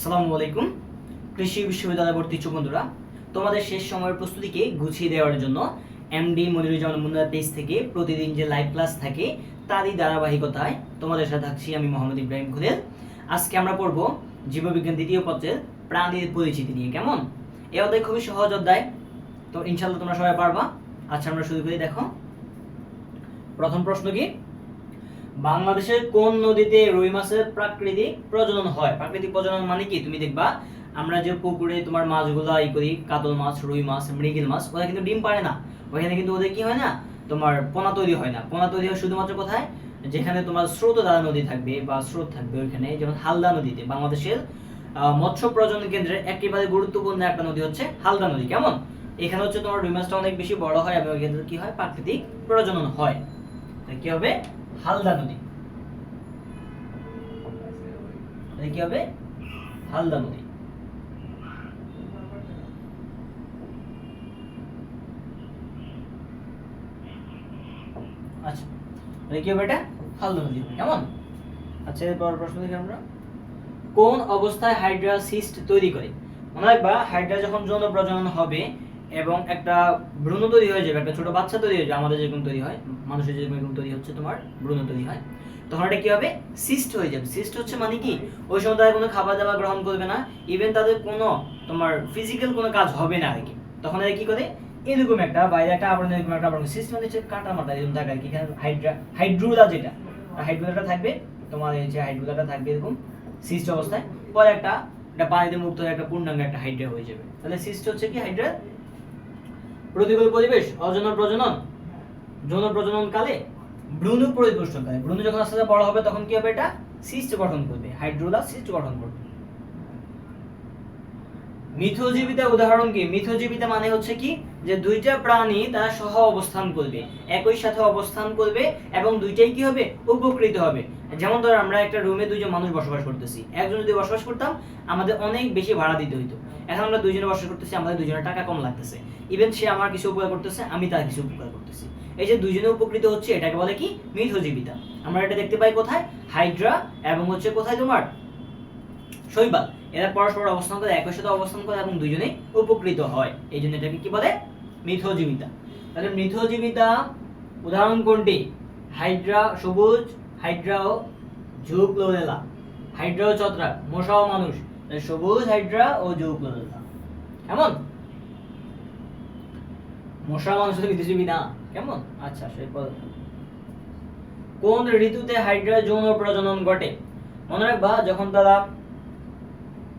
আসসালামু আলাইকুম। কৃষি বিশ্ববিদ্যালয় ভর্তি বন্ধুরা, তোমাদের শেষ সময়ের প্রস্তুতিকে গুছিয়ে দেওয়ার জন্য এমডি মনিরুজ্জামান মুন্নার পেজ থেকে প্রতিদিন যে লাইভ ক্লাস থাকে, তারই ধারাবাহিকতায় তোমাদের সাথে থাকছি আমি মোহাম্মদ ইব্রাহিম খুদেল। আজকে আমরা পড়ব জীববিজ্ঞান দ্বিতীয় পত্রের প্রাণীর পরিচিতি নিয়ে, কেমন? এ অধ্যায় খুবই সহজ অধ্যায়, তো ইনশাল্লাহ তোমরা সবাই পারবা। আচ্ছা আমরা শুরু করি, দেখো। প্রথম প্রশ্ন কি? বাংলাদেশের কোন নদীতে রুই মাছের প্রাকৃতিক প্রজনন হয়? প্রাকৃতিক প্রজনন মানে কি? তুমি দেখবা, আমরা যে পুকুরে তোমার মাছগুলো ই করি, কাতল মাছ, রুই মাছ, মৃগেল মাছ, ওরা কিন্তু ডিম পারে না। ওখানে কিন্তু ওদের কি হয় না, তোমার পোনা তৈরি হয় না। পোনা তৈরি হয় শুধুমাত্র কোথায়? যেখানে তোমার স্রোত স্রোতধারা নদী থাকবে বা স্রোত থাকবে ওইখানে, যেমন হালদা নদীতে। বাংলাদেশের মৎস্য প্রজনন কেন্দ্রের একেবারে গুরুত্বপূর্ণ একটা নদী হচ্ছে হালদা নদী। কেমন? এখানে হচ্ছে তোমার রুই মাছটা অনেক বেশি বড় হয় এবং ওইখানে কি হয়? প্রাকৃতিক প্রজনন হয়। কি হবে? হালদা নদী। কি হবে? হালদা নদী। আচ্ছা কি হবে এটা? কেমন? আচ্ছা প্রশ্ন আমরা। কোন অবস্থায় হাইড্রা সিস্ট তৈরি করে? মনে রাখবা হাইড্রা যখন যৌন প্রজনন হবে এবং একটা ভ্রূণ তৈরি হয়ে যাবে, একটা ছোট বাচ্চা তৈরি হয়ে যাবে, আমাদের যেরকম তৈরি হয়, মানুষের যেরকম তৈরি হচ্ছে তোমার ভ্রূণ তৈরি হয়। তখন এটা কি হবে? সিস্ট হয়ে যাবে। সিস্ট হচ্ছে মানে কি? ওই সময় তাদের কোনো খাবার দাবার গ্রহণ করবে না ইভেন তাদের কোনো তোমার ফিজিক্যাল কোনো কাজ হবে না আর কি। তখন এরা কি করে? এরকম একটা বাইরে একটা আবরণ, এরকম একটা আবরণ। সিস্ট মানে হচ্ছে কাঁটা মাথা এরকম থাকে আর কি। হাইড্রা হাইড্রোলা যেটা হাইড্রুলাটা থাকবে, তোমার এই যে হাইড্রুলাটা থাকবে এরকম সিস্ট অবস্থায়। পরে একটা একটা পানিতে মুক্ত হয়ে একটা পূর্ণাঙ্গ একটা হাইড্রা হয়ে যাবে। তাহলে সিস্ট হচ্ছে কি? হাইড্রা প্রতিকূল পরিবেশ, অযৌন প্রজনন, যৌন প্রজনন কালে ভ্রূণ পরিপুষ্টন কালে ভ্রূণ যখন আস্তে আস্তে বড় হবে, তখন কি হবে এটা? সিস্ট গঠন করবে, হাইড্রোলা সিস্ট গঠন করবে। মিথজীবিতা উদাহরণ কি? মিথজীবিতা মানে হচ্ছে কি? যে দুইটা প্রাণী তারা সহ অবস্থান করবে, একই সাথে অবস্থান করবে এবং দুইটাই কি হবে? উপকৃত হবে। যেমন ধর আমরা একটা রুমে দুইজন মানুষ বসবাস করতেছি। একজন যদি বসবাস করতাম, আমাদের অনেক বেশি ভাড়া দিতে হইতো। এখন আমরা দুইজনে বসবাস করতেছি, আমাদের দুইজনের টাকা কম লাগতেছে। ইভেন সে আমার কিছু উপকার করতেছে, আমি তার কিছু উপকার করতেছি। এই যে দুইজনে উপকৃত হচ্ছে, এটাকে বলে কি? মিথজীবিতা। আমরা এটা দেখতে পাই কোথায়? হাইড্রা এবং হচ্ছে কোথায় তোমার? শৈবাল। এরা পরস্পর অবস্থান করে, একই সাথে অবস্থান করে এবং দুইজনেই উপকৃত হয়। এই জন্য এটাকে কি বলে? মৃথজীবিতা। তাহলে মৃথজীবিতা উদাহরণ কোনটি? হাইড্রা সবুজ, হাইড্রা ও ঝুকলোলেলা হাইড্রা ও ছত্রাক, মশা ও মানুষ। সবুজ, হাইড্রা ও ঝুকলোলেলা কেমন? মশা মানুষ তো মৃতজীবী না। কেমন? আচ্ছা সেরপর কোন ঋতুতে হাইড্রা যৌন প্রজনন ঘটে? মনে রাখবা, যখন তারা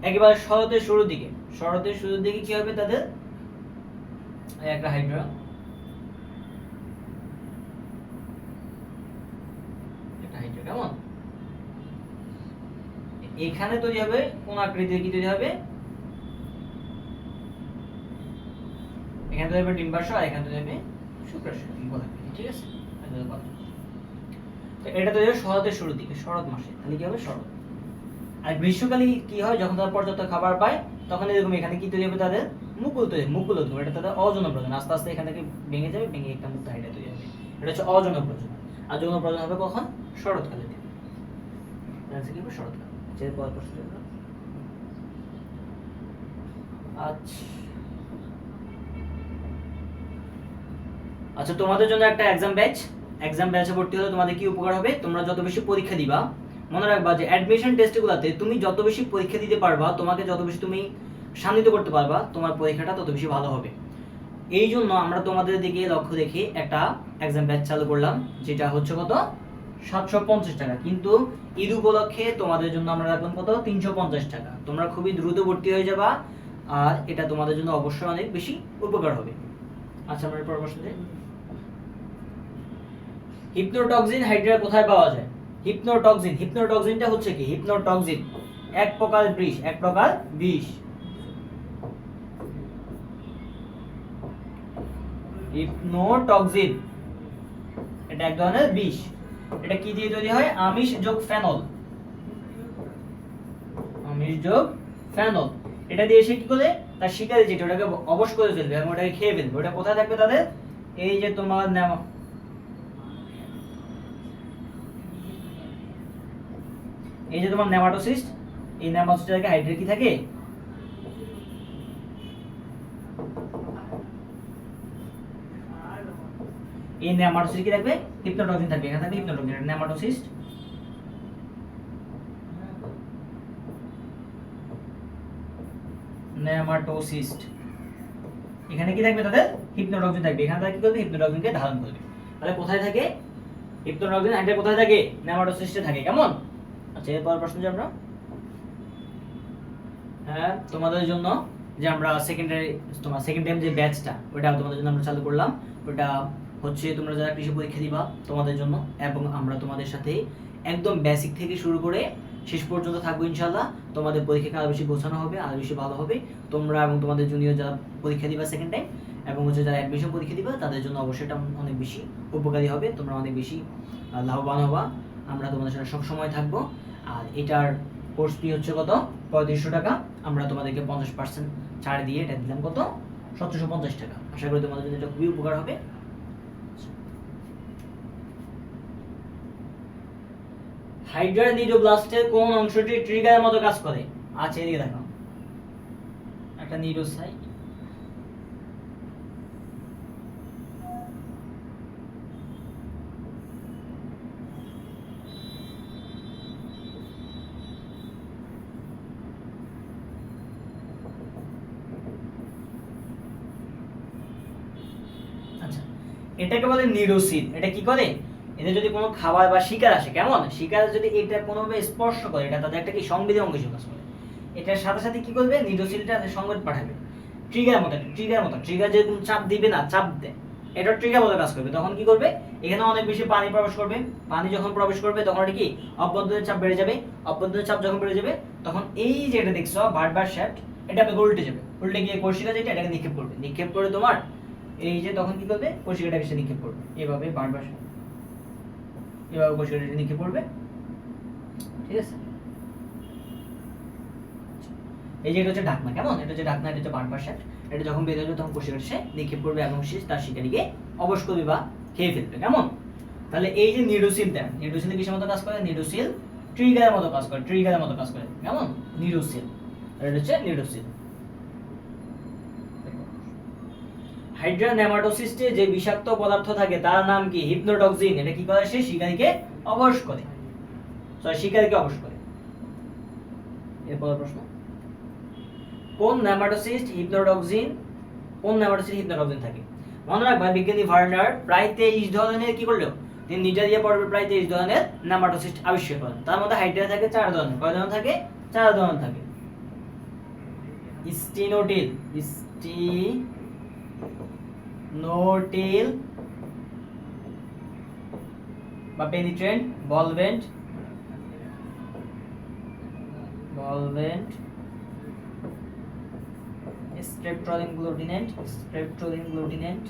একেবারে শরতের শুরুর দিকে, শরতের শুরুর দিকে কি হবে তাদের? একটা হাইড্রা একটা হাইড্রা কেমন? এখানে তৈরি হবে, কোন আকৃতির কি তৈরি হবে? এখানে তৈরি হবে ডিম্বাশয় আর এখানে তৈরি হবে শুক্রাশয় ঠিক আছে? এটা তৈরি হবে শরতের শুরুর দিকে, শরৎ মাসে। তাহলে কি হবে? শরৎ। আর গ্রীষ্মকালে কি হয়? যখন তারা পর্যাপ্ত খাবার পায়, তখন এরকম এখানে কি তৈরি হবে তাদের? মুকুল তৈরি মুকুল তৈরি এটা তাদের অযৌন প্রজনন। আস্তে আস্তে এখান থেকে ভেঙে যাবে, ভেঙে একটা মুক্ত হাইডা তৈরি হবে। এটা হচ্ছে অযৌন প্রজনন। আর যৌন প্রজনন হবে কখন? শরৎকালে দিকে। কি হবে? শরৎকাল। যে পর প্রশ্ন দেখো। আচ্ছা। আচ্ছা তোমাদের জন্য একটা এক্সাম ব্যাচ এক্সাম ব্যাচে ভর্তি হলে তোমাদের কি উপকার হবে? তোমরা যত বেশি পরীক্ষা দিবা, মনে রাখবা যে অ্যাডমিশন টেস্টগুলোতে তুমি যত বেশি পরীক্ষা দিতে পারবা, তোমাকে যত বেশি তুমি শান্তিত করতে পারবা, তোমার পরীক্ষাটা তত বেশি ভালো হবে। এই জন্য আমরা তোমাদের দিকে লক্ষ্য রেখে একটা এক্সাম ব্যাচ চালু করলাম, যেটা হচ্ছে কত? সাতশো পঞ্চাশ টাকা। কিন্তু ঈদ উপলক্ষে তোমাদের জন্য আমরা রাখলাম কত? তিনশো পঞ্চাশ টাকা। তোমরা খুবই দ্রুত ভর্তি হয়ে যাবা, আর এটা তোমাদের জন্য অবশ্যই অনেক বেশি উপকার হবে। আচ্ছা আমরা এরপর প্রশ্ন যাই হিপনোটক্সিন হাইড্রা কোথায় পাওয়া যায়? হিপনোটক্সিন। হিপনোটক্সিনটা হচ্ছে কি? হিপনোটক্সিন। এক প্রকার বিষ, এক প্রকার বিষ। হিপনোটক্সিন এটা এক ধরনের বিষ। এটা কি দিয়ে তৈরি হয়? আমিষ যোগ ফেনল। আমিষ যোগ ফেনল। এটা দিয়ে এসে কি করে? তার শিকারে যেটা ওটাকে অবশ করে ফেলবে এবং ওটাকে খেয়ে ফেলবে। ওটা কোথায় থাকবে তাদের? এই যে তোমার নেওয়া এই যে তোমার নেমাটোসিস্ট এই নেমাটোসিস্টে হাইড্রেট কি থাকে? এই নেমাটোসিস্ট কি থাকবে? হিপনোটক্সিন থাকবে। এখানে থাকবে হিপনোটক্সিন নেমাটোসিস্ট নেমাটোসিস্ট এখানে কি থাকবে তাদের? হিপনোটক্সিন থাকবে। এখানে তারা কি করবে? হিপনোটক্সিনকে ধারণ করবে। তাহলে কোথায় থাকে? হিপনোটক্সিন হাইড্রেট কোথায় থাকে? নেমাটোসিস্টে থাকে। কেমন? আচ্ছা এরপর প্রশ্ন যে আমরা? হ্যাঁ তোমাদের জন্য যে আমরা সেকেন্ডারি তোমার সেকেন্ড টাইম যে ব্যাচটা ওটা তোমাদের জন্য আমরা চালু করলাম। ওটা হচ্ছে তোমরা যারা কৃষি পরীক্ষা দিবা তোমাদের জন্য এবং আমরা তোমাদের সাথে একদম বেসিক থেকে শুরু করে শেষ পর্যন্ত থাকব ইনশাল্লাহ তোমাদের পরীক্ষাকে আরও বেশি গোছানো হবে, আরও বেশি ভালো হবে। তোমরা এবং তোমাদের জুনিয়র যারা পরীক্ষা দিবা সেকেন্ড টাইম এবং হচ্ছে যারা অ্যাডমিশন পরীক্ষা দিবা, তাদের জন্য অবশ্যই এটা অনেক বেশি উপকারী হবে। তোমরা অনেক বেশি লাভবান হবা। আমরা তোমাদের সাথে সব সময় থাকব। আর এটার কোর্স ফি হচ্ছে কত? পঁয়ত্রিশশো টাকা। আমরা তোমাদেরকে পঞ্চাশ পার্সেন্ট ছাড় দিয়ে এটা দিলাম কত? সতেরোশো পঞ্চাশ টাকা। আশা করি তোমাদের জন্য এটা খুবই উপকার হবে। হাইড্রা নিডোব্লাস্টের কোন অংশটি ট্রিগারের মতো কাজ করে? আচ্ছা এদিকে দেখো। একটা নিডোসাইট আচ্ছা এটাকে বলে নিরোসিন এটা কি করে? এদের যদি কোনো খাবার বা শিকার আসে, কেমন? শিকার যদি এটা কোনোভাবে স্পর্শ করে, এটা তাদের একটা কি সংবেদী অঙ্গ কাজ করে? এটার সাথে সাথে কি করবে? নিরোসিনটা সংবাদ পাঠাবে। ট্রিগার মতো ট্রিগার মতো ট্রিগার যেরকম চাপ দিবে না, চাপ দেয় এটা ট্রিগার মতো কাজ করবে। তখন কি করবে? এখানে অনেক বেশি পানি প্রবেশ করবে। পানি যখন প্রবেশ করবে, তখন এটা কি? অভ্যন্তরীণ চাপ বেড়ে যাবে। অভ্যন্তরীণ চাপ যখন বেড়ে যাবে, তখন এই যে এটা দেখছ, বারবার শ্যাফট এটা আপনাকে উল্টে যাবে। উল্টে গিয়ে কোর্সিকা যেটা, এটাকে নিক্ষেপ করবে। নিক্ষেপ করে তোমার এই যে তখন কি করবে? কোর্সিকাটাকে সে নিক্ষেপ করবে। এভাবে বারবার এভাবে কোর্সিকাটাকে নিক্ষেপ করবে ঠিক আছে? এই যে এটা হচ্ছে ঢাকনা কেমন? এটা হচ্ছে ঢাকনা এটা হচ্ছে বারবার শ্যাফট এটা যখন বের হয়ে তখন কোষের সে নিক্ষেপ করবে এবং সে তার শিকারীকে অবশ করবে বা খেয়ে ফেলবে, কেমন? তাহলে এই যে নিডোসিলটা নিডোসিল কিসের মতো কাজ করে? নিডোসিল ট্রিগারের মতো কাজ করে ট্রিগারের মতো কাজ করে, কেমন? নিডোসিল। এটা হচ্ছে নিডোসিল। হাইড্রা নেমাটোসিস্টে যে বিষাক্ত পদার্থ থাকে, তার নাম কি? হিপনোটক্সিন। এটা কি করে সে শিকারীকে অবশ করে। শিকারীকে অবশ করে। এরপর প্রশ্ন। কোন নেমাটোসিস্ট হিপনোটক্সিন, কোন নেমাটোসিস্ট হিপনোটক্সিন থাকে? মনে রাখবা, বিজ্ঞানী ভার্নার প্রায় তেইশ ধরনের কি করল? তিনি নিজারিয়া পর্বে প্রায় তেইশ ধরনের নেমাটোসিস্ট আবিষ্কার করেন। তার মধ্যে হাইড্রা থাকে চার ধরনের। কয় ধরনের থাকে? চার ধরনের থাকে। স্টিনোটিল স্টিনোটিল বা পেনিট্রেন্ট বলভেন্ট বলভেন্ট streptoline glutinant streptoline glutinant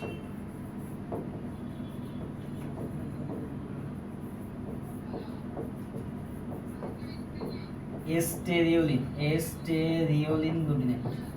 esteriolin esteriolin glutinant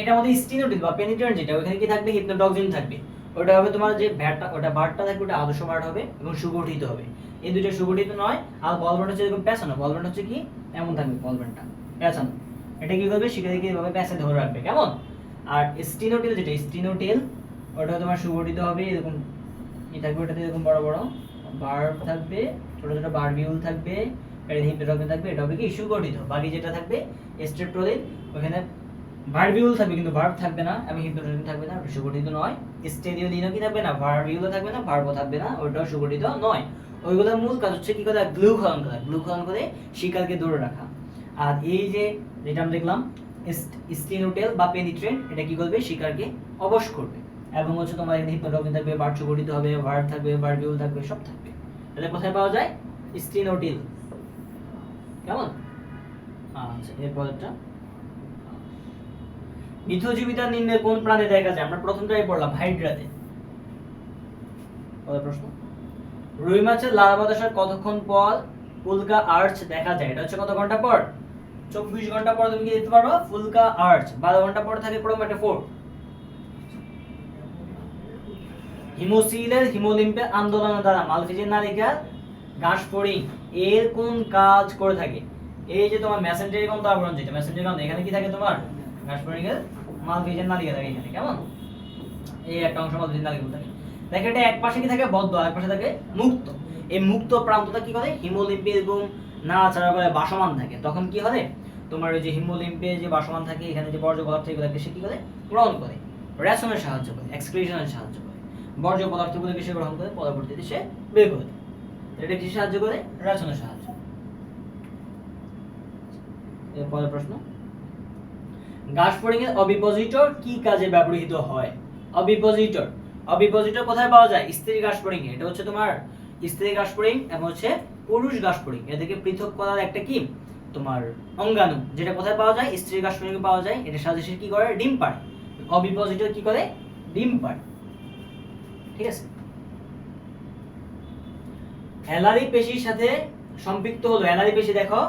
এটার মধ্যে স্টিনোটিল বা পেনিট্রেন্ট যেটা ওখানে কি থাকবে? হিপনোটক্সিন থাকবে। ওটা হবে তোমার যে ভ্যাটটা, ওটা বারটা থাকবে, ওটা আদর্শ বার হবে এবং সুগঠিত হবে। এই দুটো সুগঠিত নয়, আর বলবেন্ট হচ্ছে এরকম পেঁচানো বলবেন্ট হচ্ছে কি? এমন থাকবে বলবেন্টটা পেঁচানো এটা কি করবে? শিকারীকে এভাবে পেঁচে ধরে রাখবে, কেমন? আর স্টিনোটিল যেটা স্টিনোটিল ওটা তোমার সুগঠিত হবে, এরকম ই থাকবে, ওটাতে এরকম বড় বড় বার্ব থাকবে, ছোট ছোট বারবিউল থাকবে, এটা হিপনোটক্সিন থাকবে, এটা হবে কি? সুগঠিত। বাকি যেটা থাকবে স্ট্রেপ্টোলিন ওখানে ভার্বিউল থাকবে কিন্তু ভার্ব থাকবে না এবং হিপনোটক্সিন থাকবে না সুগঠিত নয়। স্টেরিওলিনও কি থাকবে না ভার্বিউলও থাকবে না ভার্বও থাকবে না ওইটাও সুগঠিত নয়। ওইগুলোর মূল কাজ হচ্ছে কি করা গ্লুকন করা গ্লুকন করে শিকারকে দূরে রাখা। আর এই যে, যেটা আমরা দেখলাম স্টিনোটেল বা পেনিট্রেন্ট এটা কি করবে? শিকারকে অবশ করবে। এবং হচ্ছে তোমার এখানে হিপনোটক্সিন থাকবে ভার্ব সুগঠিত হবে ভার্ব থাকবে ভার্বিউল থাকবে, সব থাকবে। তাহলে কোথায় পাওয়া যায়? স্টিনোটিল কেমন? আচ্ছা এরপরটা মিথজীবিতা নিম্নের কোন প্রাণী দেখা যায় আমরা প্রথমটাই পড়লাম হাইড্রাতে। প্রশ্ন? রুই মাছের লার্ভা দশার কতক্ষণ পর পুলকা আর্চ দেখা যায়? এটা হচ্ছে কত ঘণ্টা পর? চব্বিশ ঘণ্টা পর তুমি কি দেখতে পারবা? ফুলকা আর্চ। বারো ঘণ্টা পর থাকে ক্রোম্যাটোফোর হিমোসিলের হিমোলিম্পের আন্দোলনের দ্বারা মালফিজের নালিকার ঘাসফড়িং, এর কোন কাজ করে থাকে? এই যে তোমার মেসেঞ্জারি কোন আবরণ যেটা এখানে কি থাকে তোমার? ঘাসফড়িং এর নালিকা থাকে এখানে, কেমন? এই একটা অংশ মালফিজের নালিকা থাকে দেখো এটা এক পাশে কি থাকে? বদ্ধ, আর পাশে থাকে মুক্ত। এই মুক্ত প্রান্তটা কি করে? হিমোলিম্পে এরকম নাড়াচাড়া করে বাসমান থাকে। তখন কি হবে? তোমার ওই যে হিমোলিম্পে যে বাসমান থাকে, এখানে যে বর্জ্য পদার্থ সে কি করে? গ্রহণ করে। রেশনের সাহায্য করে এক্সক্রিশনের সাহায্য করে। বর্জ্য পদার্থগুলোকে সে গ্রহণ করে, পরবর্তীতে সে বের করে এটা কি সাহায্য করে? রেশনের সাহায্য। এরপরের প্রশ্ন। গাছফড়িং এর অবিপোজিটর কি কাজে ব্যবহৃত হয়? অবিপোজিটর অবিপোজিটর কোথায় পাওয়া যায়? স্ত্রী গাছফড়িং এটা হচ্ছে তোমার স্ত্রী গাছফড়িং এবং হচ্ছে পুরুষ গাছফড়িং এদেরকে পৃথক করার একটা কি? তোমার অঙ্গাণু। যেটা কোথায় পাওয়া যায়? স্ত্রী গাছফড়িং পাওয়া যায়। এটা সাথে সে কি করে? ডিম পাড়ে। অবিপোজিটর কি করে? ডিম পাড়ে। ঠিক আছে? অ্যালারি পেশির সাথে সম্পৃক্ত হলো। অ্যালারি পেশি দেখো,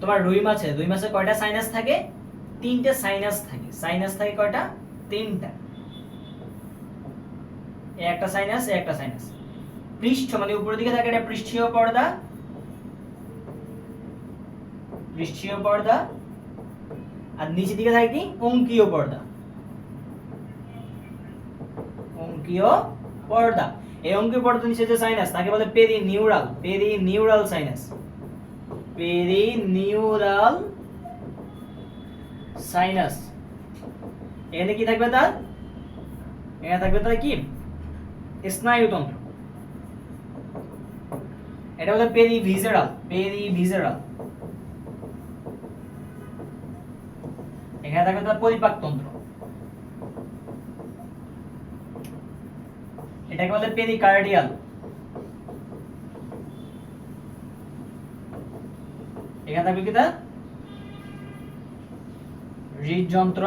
তোমার রুই মাছে। রুই মাছে কয়টা সাইনাস থাকে? তিনটে সাইনাস থাকে। সাইনাস থাকে কয়টা? তিনটা। একটা সাইনাস একটা সাইনাস পৃষ্ঠ মানে উপরের দিকে থাকে এটা পৃষ্ঠীয় পর্দা। পৃষ্ঠীয় পর্দা। আর নিচের দিকে থাকে কি? অঙ্কীয় পর্দা। অঙ্কীয় পর্দা। এই অঙ্কীয় পর্দা নিচে যে সাইনাস তাকে বলে peri neural peri neural sinus peri neural sinus. এখানে কি থাকবে তার? এখানে থাকবে তার কি? স্নায়ুতন্ত্র। এটা হলো পেরি ভিজেরাল পেরি ভিজেরাল এখানে থাকবে তার পরিপাক তন্ত্র এটাকে বলে পেরিকার্ডিয়াল। এখানে থাকবে কি তার? হৃদযন্ত্র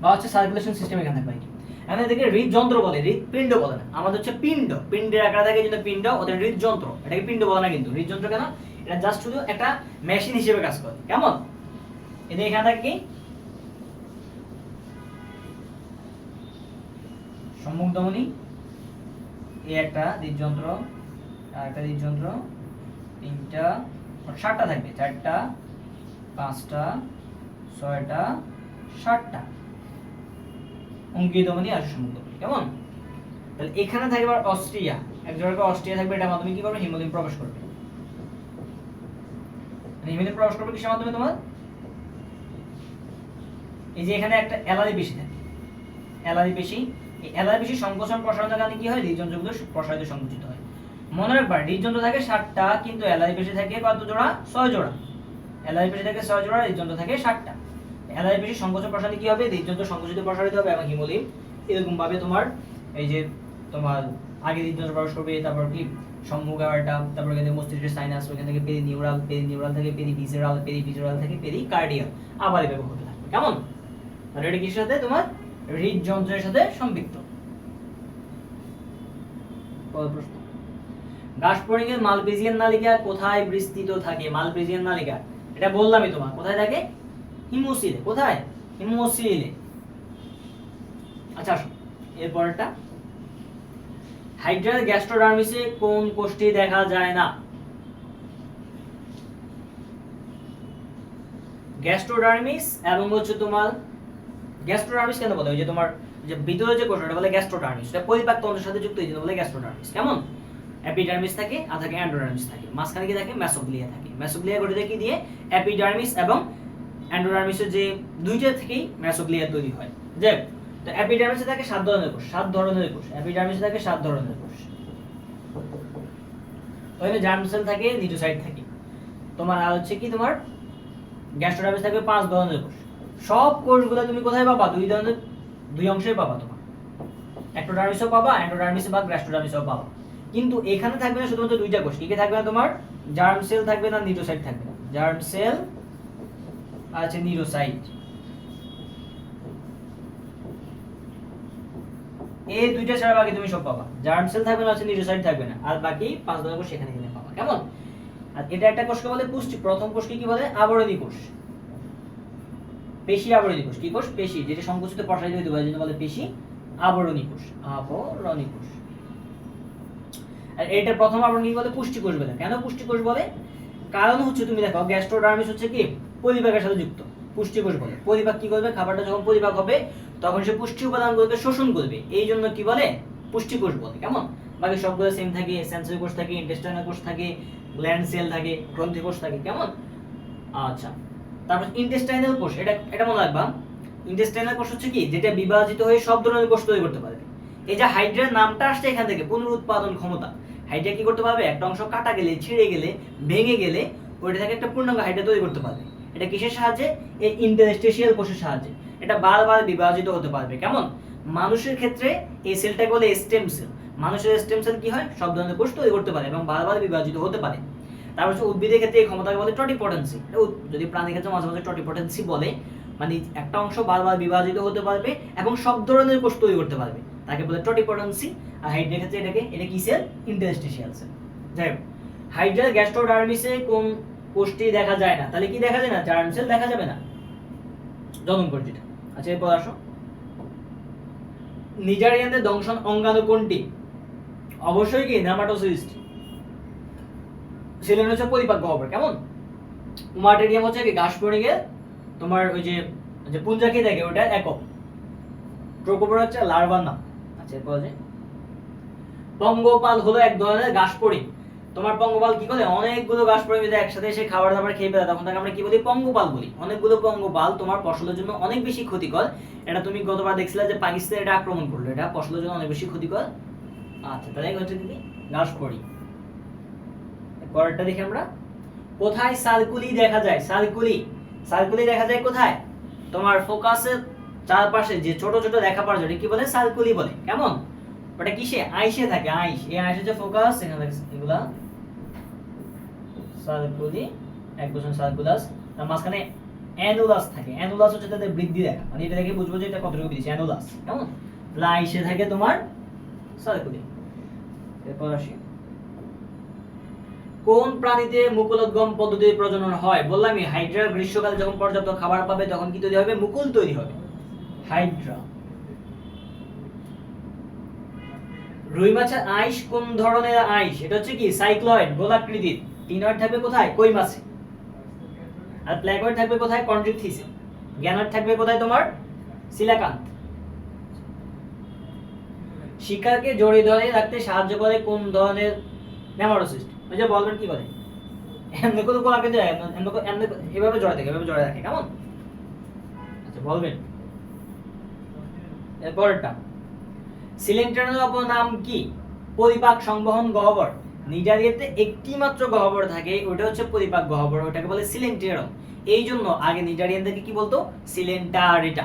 বা হচ্ছে সার্কুলেশন সিস্টেম এখানে কি এখানে এদেরকে হৃদযন্ত্র বলে হৃদপিণ্ড বলে না। আমাদের হচ্ছে পিণ্ড। পিণ্ডের আকারে থাকে কিন্তু পিণ্ড, ওদের হৃদযন্ত্র। এটাকে পিণ্ড বলে না কিন্তু। হৃদযন্ত্র কেন? এটা জাস্ট শুধু একটা মেশিন হিসেবে কাজ করে। কেমন? এদের এখানে থাকে কি? সম্মুখ ধমনী এই একটা হৃদযন্ত্র, আর একটা হৃদযন্ত্র। তিনটা, সাতটা থাকবে। চারটা, পাঁচটা ছয়টা, সাতটা। অঙ্কিত আর সম্মুখ ধমনী কেমন? তাহলে এখানে থাকবে অস্ট্রিয়া। এক জায়গায় অস্ট্রিয়া থাকবে মাধ্যমে কি করবে? প্রবেশ করবে। হিমোলিন প্রবেশ করবে কিসের মাধ্যমে তোমার? এই যে এখানে একটা অ্যালারি পেশি থাকে। অ্যালারি পেশি, এই পেশি সংকোচন প্রসারণের কারণে কি হয়? প্রসারিত সংকুচিত হয়। মনে রাখবার হৃদযন্ত্র থাকে সাতটা, কিন্তু অ্যালারি পেশি থাকে কত জোড়া? ছয় জোড়া। অ্যালারি পেশি থাকে ছয় জোড়া, হৃদযন্ত্র থাকে সাতটা। পেশি সংকোচন প্রসারণে কি হবে? হৃদযন্ত্র সংকুচিত প্রসারিত হবে এবং হিমোলিন এরকম ভাবে তোমার, এই যে তোমার আগে হৃদযন্ত্র প্রবেশ করবে, তারপর কি সম্মুখ আওয়ারটা, তারপর এখানে মস্তিষ্কের সাইনাস ওখান থেকে পেরি নিউরাল পেরি নিউরাল থেকে পেরি ভিজেরাল পেরি ভিজেরাল থেকে পেরি কার্ডিয়াল আবার এভাবে হতে থাকবে। কেমন? আর এটা কিসের সাথে? তোমার হৃদযন্ত্রের সাথে সম্পৃক্ত। গাসপরিং এর মালপেজিয়ান নালিকা কোথায় বিস্তৃত থাকে? মালপেজিয়ান নালিকা এটা বললামই তোমার কোথায় থাকে? হিমোসিলে কোথায়? হিমোসিলে আচ্ছা এরপরটা হাইড্রাল গ্যাস্ট্রোডার্মিসে কোন কোষ্ঠী দেখা যায় না? গ্যাস্ট্রোডার্মিস এবং হচ্ছে তোমার গ্যাস্ট্রোডার্মিস কেন বলে? ওই যে তোমার যে ভিতরে যে কোষটা বলে গ্যাস্ট্রোডার্মিস। এটা পরিপাক তন্ত্রের সাথে যুক্ত জন্য বলে গ্যাস্ট্রোডার্মিস। কেমন? এপিডার্মিস থাকে আর থাকে অ্যান্ডোডার্মিস থাকে। মাঝখানে কি থাকে? মেসোগ্লিয়া থাকে। মেসোগ্লিয়া গঠিত কি দিয়ে? এপিডার্মিস এবং অ্যান্ডোডার্মিসের যে দুইটা থেকেই মেসোগ্লিয়া তৈরি হয়। যে তো এপিডার্মিসে থাকে সাত ধরনের কোষ, সাত ধরনের কোষ। এপিডার্মিসে থাকে সাত ধরনের কোষ। ওখানে জার্ম সেল থাকে নিউক্লিওসাইড থাকে। তোমার আর হচ্ছে কি তোমার? গ্যাস্ট্রোডার্মিস থাকবে পাঁচ ধরনের কোষ। সব কোষগুলো তুমি কোথায় পাবা? দুই ধরনের, দুই অংশে পাবা তোমার। অ্যাক্টোডার্মিসও পাবা অ্যান্ডোডার্মিস বা গ্যাস্ট্রোডার্মিসও পাবা। কিন্তু এখানে থাকবে না শুধুমাত্র দুইটা কোষ। কি কি থাকবে না তোমার? জার্ম সেল থাকবে না নিউক্লিওসাইড থাকবে না। জার্ম সেল আছে নিউক্লিওসাইড এই দুইটা ছাড়া বাকি তুমি সব পাবা। জার্ম সেল থাকবে না আছে নিউক্লিওসাইড থাকবে না। আর বাকি পাঁচ কোষ সেখানে এখানে পাবা। কেমন? আর এটা একটা কোষকে বলে পুষ্টি। প্রথম কোষকে কি বলে? আবরণী কোষ। পেশি আবরণী কোষ। কি কোষ? পেশি, যেটা সংকুচিত প্রসারিত হতে পারে বলে পেশি আবরণী কোষ। আবরণী কোষ। আর এটা প্রথম আবরণ বলে? পুষ্টি কোষ বলে। কেন পুষ্টি কোষ বলে? কারণ হচ্ছে তুমি দেখো গ্যাস্ট্রোডার্মিস হচ্ছে কি? পরিপাকের সাথে যুক্ত, পুষ্টি কোষ বলে পরিপাক কি করবে? খাবারটা যখন পরিপাক হবে, তখন সে পুষ্টি উপাদানগুলোকে শোষণ করবে। এই জন্য কি বলে? পুষ্টি কোষ বলে। কেমন? বাকি সবগুলো সেম থাকে সেন্সরি কোষ থাকে ইন্টেস্টাইনাল কোষ থাকে গ্ল্যান্ড সেল থাকে, গ্রন্থি কোষ থাকে। কেমন? আচ্ছা। তারপর ইন্টেস্টাইনাল কোষ এটা এটা মনে রাখবা। ইন্টেস্টাইনাল কোষ হচ্ছে কি? যেটা বিভাজিত হয়ে সব ধরনের কোষ তৈরি করতে পারে। এই যে হাইড্রার নামটা আসছে এখান থেকে, পুনরুৎপাদন ক্ষমতা। হাইড্রা কি করতে পারবে? একটা অংশ কাটা গেলে, ছিঁড়ে গেলে, ভেঙে গেলে, ওইটা থেকে একটা পূর্ণাঙ্গ হাইড্রা তৈরি করতে পারবে। এটা কিসের সাহায্যে? এই ইন্টারস্টেশিয়াল কোষের সাহায্যে। এটা বারবার বিভাজিত হতে পারবে। কেমন? মানুষের ক্ষেত্রে এই সেলটাকে বলে স্টেম সেল মানুষের স্টেম সেল কি হয়? সব ধরনের কোষ তৈরি করতে পারে এবং বারবার বিভাজিত হতে পারে। তারপর হচ্ছে উদ্ভিদের ক্ষেত্রে এই ক্ষমতাকে বলে টটিপটেন্সি যদি প্রাণীর ক্ষেত্রে মাঝে মাঝে টটিপটেন্সি বলে মানে একটা অংশ বারবার বিভাজিত হতে পারবে এবং সব ধরনের কোষ তৈরি করতে পারবে। তাকে বলে টটিপটেন্সি আর হাইড্রের ক্ষেত্রে এটাকে এটা কি সেল ইন্টারস্টেশিয়াল সেল যাই হোক। হাইড্রাল গ্যাস্ট্রোডার্মিসে কোন কোষটি দেখা যায় না। তাহলে কি দেখা যায় না? জার্ম সেল দেখা যাবে না। জনন কোষটিটা আচ্ছা এরপর আসো। নিজারিয়ানদের দংশন অঙ্গাণু কোনটি? অবশ্যই কি? নেমাটোসিস্ট সেলেন হচ্ছে পরিপাক গহ্বর। কেমন? উমাটেরিয়াম হচ্ছে কি? গিয়ে তোমার ওই যে যে পুঞ্জাকে দেখে? ওটা একক। ট্রোকোপর হচ্ছে লার্ভার নাম। আচ্ছা এরপর আছে পঙ্গপাল হলো এক ধরনের ঘাস পড়ি তোমার পঙ্গপাল কি করে? অনেকগুলো পড়ে একসাথে এসে খাবার দাবার খেয়ে ফেলে তখন তাকে আমরা কি বলি? পঙ্গপাল বলি। অনেকগুলো পঙ্গপাল তোমার ফসলের জন্য অনেক বেশি ক্ষতিকর। এটা তুমি গতবার দেখছিলে যে পাকিস্তান এটা আক্রমণ করল। এটা ফসলের জন্য অনেক বেশি ক্ষতিকর। আচ্ছা তাহলে হচ্ছে কি? ঘাস পড়ি। পরেরটা দেখি আমরা। কোথায় সার্কুলি দেখা যায়? সার্কুলি সার্কুলি দেখা যায় কোথায়? তোমার ফোকাসের চারপাশে যে ছোট ছোট রেখা পাওয়া যায় কি বলে? সার্কুলি বলে। কেমন? ওটা কিসে? আইসে থাকে, আইস। এই আইস হচ্ছে ফোকাস এগুলা। সার্কুলি এক বছর সার্কুলাস তার মাঝখানে অ্যানুলাস থাকে। অ্যানুলাস হচ্ছে তাদের বৃদ্ধি রেখা মানে এটা দেখে বুঝব যে এটা কতটুকু বৃদ্ধি। অ্যানুলাস কেমন? তাহলে আইসে থাকে তোমার সার্কুলি এরপর আসি। কোন প্রাণীতে মুকুলোদ্গম পদ্ধতির প্রজনন হয়? বললামই, হাইড্রা গ্রীষ্মকালে যখন পর্যাপ্ত খাবার পাবে, তখন কি তৈরি হবে? মুকুল তৈরি হবে। হাইড্রা। রুই মাছের আইস কোন ধরনের আইস? এটা হচ্ছে কি? সাইক্লয়েড, গোলাকৃতির। টিনয়েড থাকবে কোথায়? কই মাছে? আর প্ল্যাকয়েড থাকবে কোথায়? কন্ড্রিকথিসে গ্যানয়েড থাকবে কোথায় তোমার? সিলাকান্থ। শিকারকে জড়িয়ে ধরে রাখতে সাহায্য করে কোন ধরনের নেমাটোসিস্ট ওই যে বলবেন কি করে? এমনি কোনো কোলাকে দেয় এমনি এভাবে জড়ায় থাকে, এভাবে জড়ায় রাখে কেমন? আচ্ছা বলবেন। এরপরেরটা অপর নাম কি? পরিপাক সংবহন গহ্বর। নিজারিয়াতে একটি মাত্র গহ্বর থাকে ওটা হচ্ছে পরিপাক গহ্বর ওটাকে বলে সিলেন্টিয়ারম এই জন্য আগে নিজারিয়ানদেরকে কি বলতো? সিলেন্টারিটা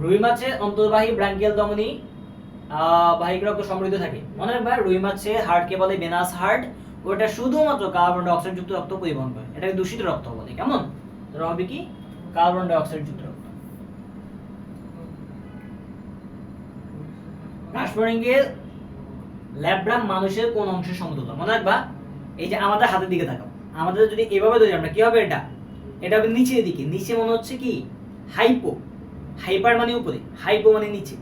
রুই মাছের অন্তর্বাহী ব্রাঙ্কিয়াল আহ, বাহিক রক্ত সমৃদ্ধ থাকে। মনে রাখবা রুই মাছে হার্টকে বলে ভেনাস হার্ট ওটা শুধুমাত্র কার্বন ডাইঅক্সাইড যুক্ত রক্ত পরিবহন করে। এটাকে দূষিত রক্ত বলে। কেমন? হবে কি? কার্বন ডাইঅক্সাইড যুক্ত রক্ত ল্যাব্রাম মানুষের কোন অংশের সমতুল্য। মনে রাখবা, এই যে আমাদের হাতের দিকে তাকাও। আমাদের যদি এভাবে ধরি আমরা, কি হবে এটা? এটা হবে নিচের দিকে। নিচে মনে হচ্ছে কি? হাইপো হাইপার মানে উপরে। হাইপো মানে নিচে।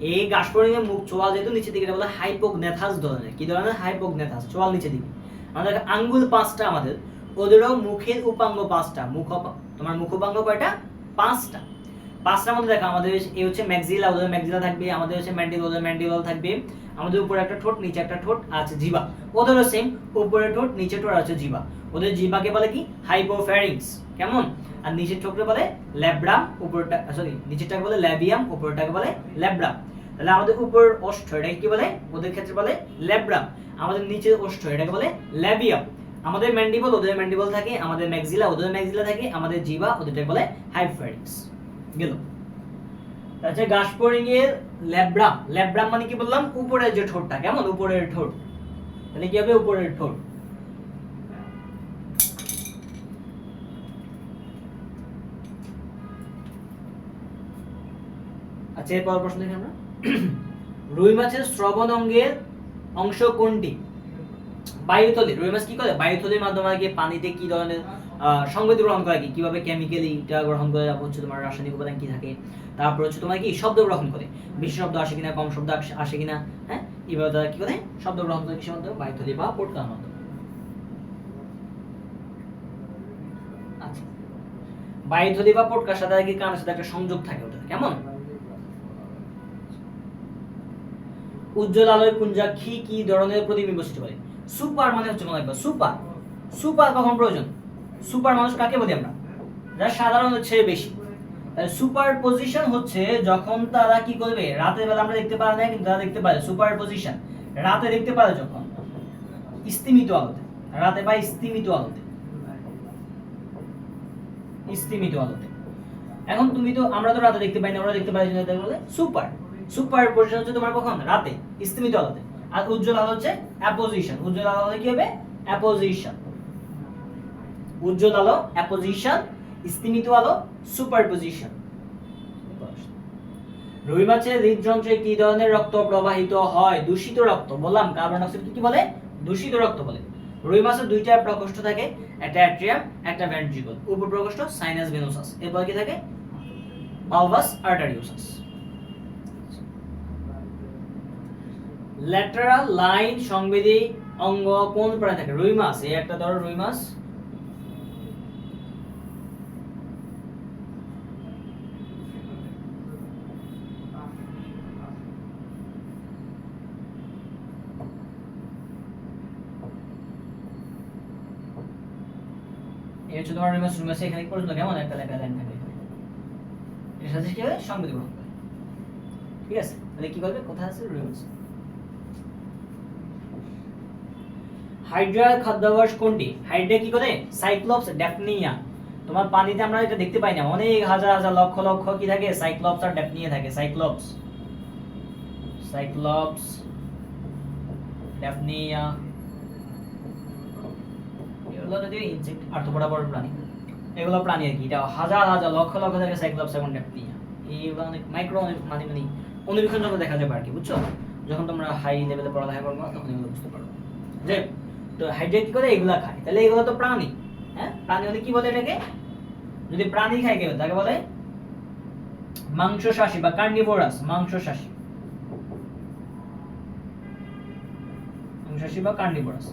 এই গাছপরিং মুখ চোয়াল যেহেতু নিচের দিকে, এটা বলে হাইপোগনেথাস ধরনের। কি ধরনের? হাইপোগনেথাস চোয়াল নিচের দিকে। আমাদের আঙ্গুল পাঁচটা আমাদের, ওদেরও মুখের উপাঙ্গ পাঁচটা। মুখ তোমার মুখ উপাঙ্গ কয়টা? পাঁচটা। পাঁচটার মধ্যে দেখো, আমাদের এই হচ্ছে ম্যাক্সিলা ওদের ম্যাক্সিলা থাকবে, আমাদের হচ্ছে ম্যান্ডিল ওদের ম্যান্ডিবল থাকবে। আমাদের উপরে একটা ঠোঁট, নিচে একটা ঠোঁট আছে জিবা। ওদেরও সেম উপরে ঠোঁট, নিচে ঠোঁট আছে জিবা। ওদের জিবাকে বলে কি? হাইপোফ্যারিংস কেমন? আর নিচের ঠোঁটকে বলে ল্যাব্রাম উপরটা সরি নিচেরটাকে বলে ল্যাবিয়াম উপরটাকে বলে ল্যাব্রাম তাহলে আমাদের উপর ওষ্ঠ এটাকে কি বলে? ওদের ক্ষেত্রে বলে ল্যাব্রাম আমাদের নিচের ওষ্ঠ এটাকে বলে ল্যাবিয়াম আমাদের ম্যান্ডিবল ওদের ম্যান্ডিবল থাকে, আমাদের ম্যাক্সিলা ওদের ম্যাক্সিলা থাকে, আমাদের জিবা, ওদেরটাকে বলে হাইপোফ্যারিংস গেল। আচ্ছা গাসপরিং ল্যাব্রাম ল্যাব্রাম মানে কি বললাম? উপরের যে ঠোঁটটা, কেমন? উপরের ঠোঁট। তাহলে কি হবে? উপরের ঠোঁট। আচ্ছা এরপর প্রশ্ন দেখি আমরা। রুই মাছের শ্রবণ অঙ্গের অংশ কোনটি? বায়ুথলি রুই মাছ কি করে? বায়ুথলির মাধ্যমে পানিতে কি ধরনের সংবেদী গ্রহণ করে কি? কীভাবে কেমিক্যালি এটা গ্রহণ করে? তারপর হচ্ছে তোমার রাসায়নিক উপাদান কি থাকে? তারপর হচ্ছে তোমার কি? শব্দ গ্রহণ করে। বেশি শব্দ আসে কিনা, কম শব্দ আসে- কিনা? হ্যাঁ? এইভাবে তারা কি করে? শব্দ গ্রহণ করে কিসের মাধ্যমে? বায়ুথলি বা পোটকার মাধ্যমে। আচ্ছা। বায়ুথলি বা পোটকার সাথে কি কানের সাথে একটা সংযোগ থাকে ওদের কেমন? উজ্জ্বল আলোয় পুঞ্জা কি কি ধরনের প্রতিবিম্ব সৃষ্টি করে? সুপার মানে হচ্ছে মনে সুপার। সুপার কখন প্রয়োজন? সুপার মানুষ কাকে বলি আমরা? যারা সাধারণ হচ্ছে বেশি। সুপার পজিশন হচ্ছে যখন তারা কি করবে? রাতের বেলা আমরা দেখতে পারি না কিন্তু তারা দেখতে পারে সুপার পজিশন। রাতে দেখতে পারে যখন স্তিমিত আলোতে। রাতে বা স্তিমিত আলোতে। স্তিমিত আলোতে। এখন তুমি তো, আমরা তো রাতে দেখতে পাই না আমরা দেখতে পাই তাই বলে সুপার। সুপার পজিশন হচ্ছে তোমার কখন? রাতে, স্তিমিত আলোতে। আর উজ্জ্বল আলো হচ্ছে অ্যাপোজিশন। উজ্জ্বল আলো হলে কি হবে? অ্যাপোজিশন। উজ্জ্বল আলো অ্যাপোজিশন স্তিমিত আলো সুপার পজিশন রুই মাছের হৃদযন্ত্রে কি ধরনের রক্ত প্রবাহিত হয়? দূষিত রক্ত। বললাম কার্বন ডাইঅক্সাইড কি বলে? দূষিত রক্ত বলে। রুই মাছের দুইটা প্রকোষ্ঠ থাকে, একটা অ্যাট্রিয়াম একটা ভেন্ট্রিকল উপর প্রকোষ্ঠ সাইনাস ভেনোসাস এরপর কি থাকে? বালভাস আর্টারিওসাস ল্যাটারাল লাইন সংবেদী অঙ্গ কোন প্রাণী থাকে? রুই মাছ। এই একটা ধরো রুই মাছ। রুই মাছ রুই মাছে এখানে পর্যন্ত কেমন? একটা লেখা লাইন থাকে। এর সাথে কি হবে সংবেদী গ্রহণ করে ঠিক আছে? তাহলে কি করবে? কোথায় আছে? রুই মাছ হাইড্রাল খাদ্যাভ্যাস কোনটি? হাইড্রা কি করে? Cyclops daphnia. তোমার পানিতে আমরা এটা দেখতে পাই না। অনেক হাজার হাজার, লক্ষ লক্ষ কি থাকে? সাইক্লোপস আর ড্যাফনিয়া থাকে। সাইক্লোপস। Cyclops, daphnia. এগুলো যদি ইনসেক্ট আর্থপোডা বড় প্রাণী, এগুলো প্রাণী আর কি, এটা হাজার হাজার, লক্ষ লক্ষ থাকে সাইক্লোপস এবং ড্যাফনিয়া এইগুলো অনেক মাইক্রো মানে মানে অনুবীক্ষণ যখন দেখা যাবে আর কি, বুঝছ? যখন তোমরা হাই লেভেলে পড়ালেখা করব, তখন এগুলো বুঝতে পারবে। যে, তো হাইড্রেট করে এগুলা খায়। তাহলে এগুলো তো প্রাণী হ্যাঁ? প্রাণী হলে কি বলে এটাকে? যদি প্রাণী খায় কেউ, তাকে বলে মাংসশাসী বা কার্নিভোরাস মাংসশাসী। মাংসশাসী বা কার্নিভোরাস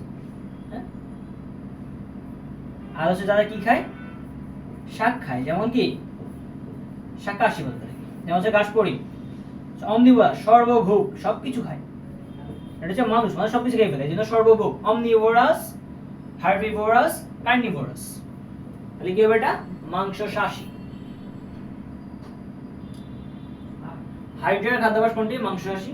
আর হচ্ছে যারা কি খায়? শাক খায়। যেমন কি? শাকাশি বলতে। যেমন হচ্ছে ঘাসপড়ি অমনিভোরাস সর্বভোগ, সবকিছু খায়। এটা হচ্ছে মানুষ মানে সবকিছু খেয়ে ফেলে। এই সর্বভোগ অমনিভোরাস হার্বিভোরাস, কার্নিভোরাস। তাহলে কি হবে এটা? মাংসশাসী। হাইড্রেট খাদ্যাভ্যাস কোনটি? মাংসশাসী।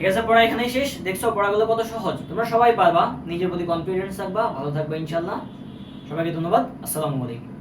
ঠিক আছে, পড়া এখানেই শেষ। দেখছ, পড়াগুলো কত সহজ। তোমরা সবাই পারবা। নিজের প্রতি কনফিডেন্স থাকবা, ভালো থাকবা ইনশাল্লাহ সবাইকে ধন্যবাদ। আসসালামু আলাইকুম।